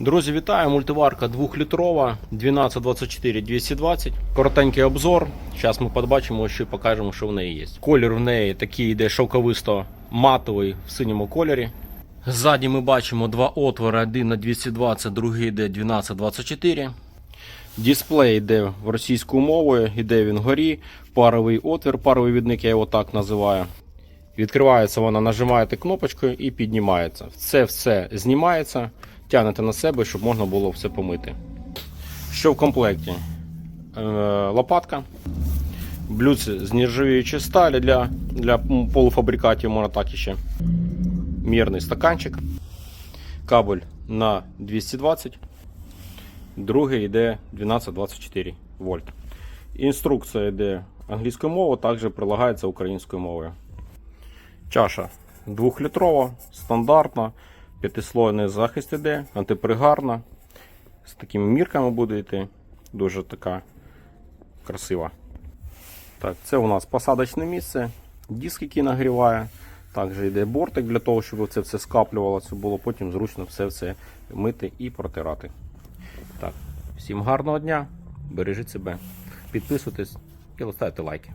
Друзі, вітаю! Мультиварка 2-літрова 1224 220. Коротенький обзор. Зараз ми побачимо, що покажемо, що в неї є. Колір в неї такий йде шовковисто матовий в синьому кольорі. Ззаді ми бачимо два отвори: один на 220, другий йде 1224. Дисплей йде в російською мовою, йде він вгорі, паровий отвір, паровий відник, я його так називаю. Відкривається вона, нажимаєте кнопочкою і піднімається. Це все знімається, тягнете на себе, щоб можна було все помити. Що в комплекті? Е, лопатка, блюдце з нержавіючої сталі для, для полуфабрикатів, можна так іще. Мірний стаканчик, кабель на 220, другий йде 1224 вольт. Інструкція йде англійською мовою, також прилагається українською мовою. Чаша 2-літрова, стандартна, п'ятислойний захист іде, антипригарна. З такими мірками буде йти. Дуже така красива. Так, це у нас посадочне місце, диск, який нагріває. Також йде бортик для того, щоб це все скаплювалося, було потім зручно все це мити і протирати. Так, всім гарного дня, бережіть себе, підписуйтесь і ставте лайки.